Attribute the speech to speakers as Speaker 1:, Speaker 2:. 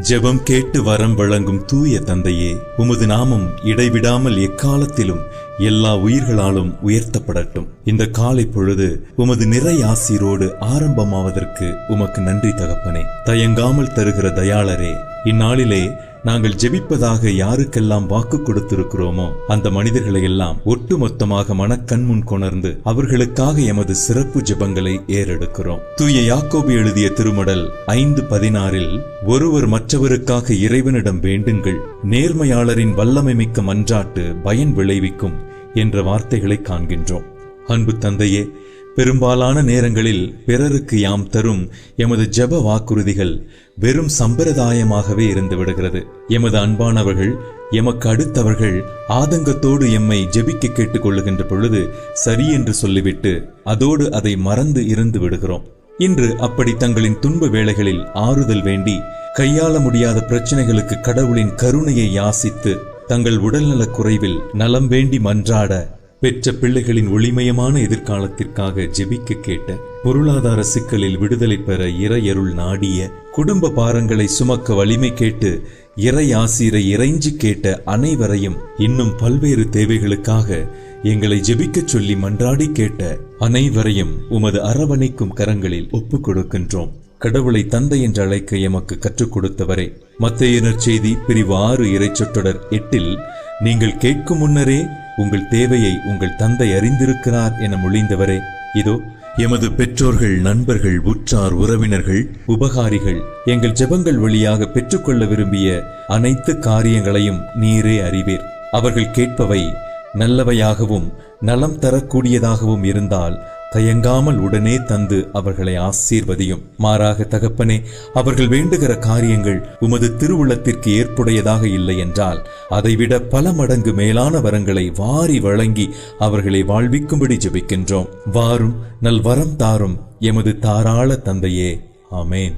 Speaker 1: ஜெபம் கேட்டு வரம் வழங்கும் தூய தந்தையே உமது நாமம் இடைவிடாமல் எக்காலத்திலும் எல்லா உயிர்களாலும் உயர்த்தப்படட்டும். இந்த காலை பொழுது உமது நிறை ஆசீரோடு ஆரம்பமாவதற்கு உமக்கு நன்றி தகப்பனே. தயங்காமல் தருகிற தயாளரே இந்நாளிலே நாங்கள் ஜெபிப்பதாக யாருக்கெல்லாம் வாக்கு கொடுத்திருக்கிறோமோ அந்த மனிதர்களை எல்லாம் ஒட்டுமொத்தமாக மனக்கண்முன் கொணர்ந்து அவர்களுக்காக எமது சிறப்பு ஜெபங்களை ஏறெடுக்கிறோம். தூய யாக்கோபு எழுதிய திருமடல் ஐந்து பதினாறில் ஒருவர் மற்றவருக்காக இறைவனிடம் வேண்டுங்கள் நேர்மையாளரின் வல்லமை மிக்க மன்றாட்டு பயன் விளைவிக்கும் என்ற வார்த்தைகளை காண்கின்றோம். அன்பு தந்தையே பெரும்பாலான நேரங்களில் பிறருக்கு யாம் தரும் எமது ஜெப வாக்குறுதிகள் வெறும் சம்பிரதாயமாகவே இருந்து விடுகிறது. எமது அன்பானவர்கள் எமக்கு அடுத்தவர்கள் ஆதங்கத்தோடு எம்மை ஜெபிக்க கேட்டுக்கொள்ளுகின்ற பொழுது சரி என்று சொல்லிவிட்டு அதோடு அதை மறந்து இருந்து விடுகிறோம். இன்று அப்படி தங்களின் துன்ப வேளைகளில் ஆறுதல் வேண்டி கையாள முடியாத பிரச்சனைகளுக்கு கடவுளின் கருணையை யாசித்து தங்கள் உடல்நலக் குறைவில் நலம் வேண்டி மன்றாட பெற்ற பிள்ளைகளின் ஒளிமயமான எதிர்காலத்திற்காக ஜெபிக்க கேட்ட பொருளாதார சிக்கலில் விடுதலை பெற இறையருள் நாடிய குடும்ப பாரங்களை சுமக்க வலிமை கேட்டு இறை ஆசிரை இறைஞ்சி கேட்ட அனைவரையும் இன்னும் பல்வேறு தேவைகளுக்காக எங்களை ஜெபிக்கச் சொல்லி மன்றாடி கேட்ட அனைவரையும் உமது அரவணைக்கும் கரங்களில் ஒப்புக் கொடுக்கின்றோம். கடவுளை தந்தை என்று அழைக்க எமக்கு கற்றுக் கொடுத்தவரே. மத்தையினர் செய்தி பிரிவு ஆறு இறைச்சொற்றொடர் எட்டில் நீங்கள் கேட்கும் முன்னரே உங்கள் தேவையை உங்கள் தந்தை அறிந்திருக்கிறார் என மொழிந்தவரே. இதோ எமது பெற்றோர்கள் நண்பர்கள் உற்றார் உறவினர்கள் உபகாரிகள் எங்கள் ஜெபங்கள் வழியாக பெற்றுக்கொள்ள விரும்பிய அனைத்து காரியங்களையும் நீரே அறிவீர். அவர்கள் கேட்பவை நல்லவையாகவும் நலம் தரக்கூடியதாகவும் இருந்தால் தயங்காமல் உடனே தந்து அவர்களை ஆசீர்வதியும். மாறாக தகப்பனே அவர்கள் வேண்டுகிற காரியங்கள் உமது திருவுள்ளத்திற்கு ஏற்புடையதாக இல்லை என்றால் அதைவிட பல மடங்கு மேலான வரங்களை வாரி வழங்கி அவர்களை வாழ்விக்கும்படி ஜெபிக்கின்றோம். வாரும் நல் வரம் தாரும் எமது தாராள தந்தையே. ஆமேன்.